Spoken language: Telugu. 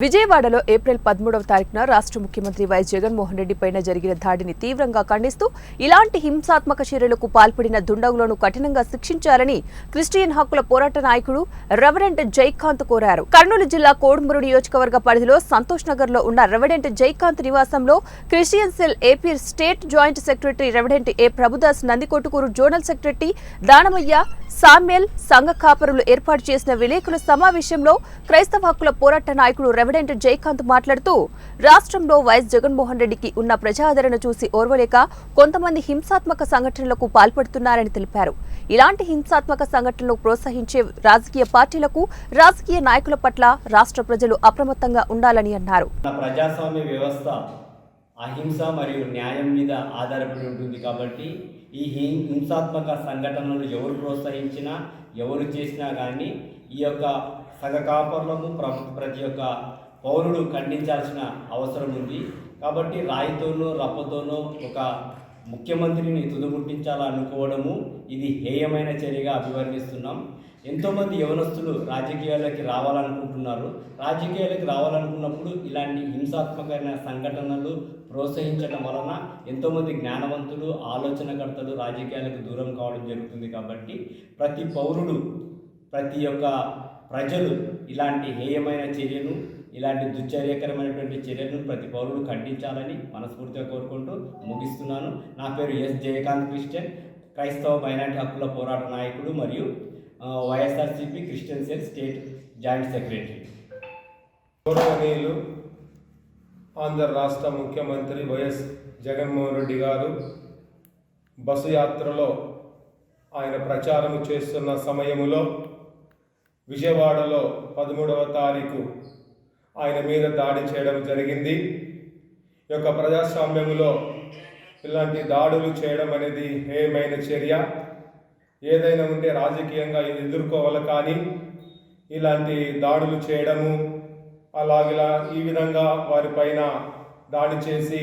విజయవాడలో ఏప్రిల్ పదమూడవ తారీఖున రాష్ట్ర ముఖ్యమంత్రి వైఎస్ జగన్మోహన్ రెడ్డి పైన జరిగిన దాడిని తీవ్రంగా ఖండిస్తూ ఇలాంటి హింసాత్మక చర్యలకు పాల్పడిన దుండగులను కఠినంగా శిక్షించాలని క్రిస్టియన్ హక్కుల పోరాట నాయకుడు రెవరెంట్ జైకాంత్ కోరారు. కర్నూలు జిల్లా కోడుమూరు నియోజకవర్గ పరిధిలో సంతోష్ నగర్లో ఉన్న రెవరెంట్ జైకాంత్ నివాసంలో Christian cell AP state joint secretary reverend A Prabhudas Nandikotkur zonal secretary Danamayya Samuel సంఘ కాపరులు ఏర్పాటు చేసిన విలేకరుల సమావేశంలో క్రైస్తవ హక్కుల పోరాట నాయకుడు రెవడెంట్ జయకాంత్ మాట్లాడుతూ రాష్ట్రంలో వైఎస్ జగన్మోహన్ రెడ్డికి ఉన్న ప్రజాదరణ చూసి ఓర్వలేక కొంతమంది హింసాత్మక సంఘటనలకు పాల్పడుతున్నారని తెలిపారు. ఇలాంటి హింసాత్మక సంఘటనలు ప్రోత్సహించే రాజకీయ పార్టీలకు రాజకీయ నాయకుల పట్ల రాష్ట్ర ప్రజలు అప్రమత్తంగా ఉండాలని అన్నారు. ప్రజాస్వామ్య వ్యవస్థ అహింస మరియు న్యాయం మీద ఆధారపడి ఉంటుంది కాబట్టి ఈ హి- హింసాత్మక సంఘటనలు ఎవరు ప్రోత్సహించినా ఎవరు చేసినా కానీ ఈ యొక్క సంఘ కాపర్లను ప్ర ప్రతి ఒక్క పౌరుడు ఖండించాల్సిన అవసరం ఉంది. కాబట్టి రాయితోనో రప్పతోనో ఒక ముఖ్యమంత్రిని తుదముట్టించాలనుకోవడము ఇది హేయమైన చర్యగా అభివర్ణిస్తున్నాం. ఎంతోమంది యవనస్తులు రాజకీయాలకి రావాలనుకుంటున్నారు. రాజకీయాలకు రావాలనుకున్నప్పుడు ఇలాంటి హింసాత్మకమైన సంఘటనలు ప్రోత్సహించడం వలన ఎంతోమంది జ్ఞానవంతులు ఆలోచనకర్తలు రాజకీయాలకు దూరం కావడం జరుగుతుంది కాబట్టి ప్రతి పౌరుడు ప్రతి ఒక్క ప్రజలు ఇలాంటి హేయమైన చర్యను ఇలాంటి దుశ్చర్యకరమైనటువంటి చర్యలను ప్రతి పౌరుడు ఖండించాలని మనస్ఫూర్తిగా కోరుకుంటూ ముగిస్తున్నాను. నా పేరు ఎస్ జయకాంత్ క్రిస్టియన్ క్రైస్తవ మైనార్టీ హక్కుల పోరాట నాయకుడు మరియు YSRCP Christian cell state joint secretary. గౌరవనీయులు ఆంధ్ర రాష్ట్ర ముఖ్యమంత్రి వైఎస్ జగన్మోహన్ రెడ్డి గారు బస్సు యాత్రలో ఆయన ప్రచారం చేస్తున్న సమయంలో విజయవాడలో పదమూడవ తారీఖు ఆయన మీద దాడి చేయడం జరిగింది. ఈ యొక్క ప్రజాస్వామ్యంలో ఇలాంటి దాడులు చేయడం అనేది ఏమైన చర్య. ఏదైనా ఉంటే రాజకీయంగా ఎదుర్కోవాలి కానీ ఇలాంటి దాడులు చేయడము అలాగిలా ఈ విధంగా వారిపైన దాడి చేసి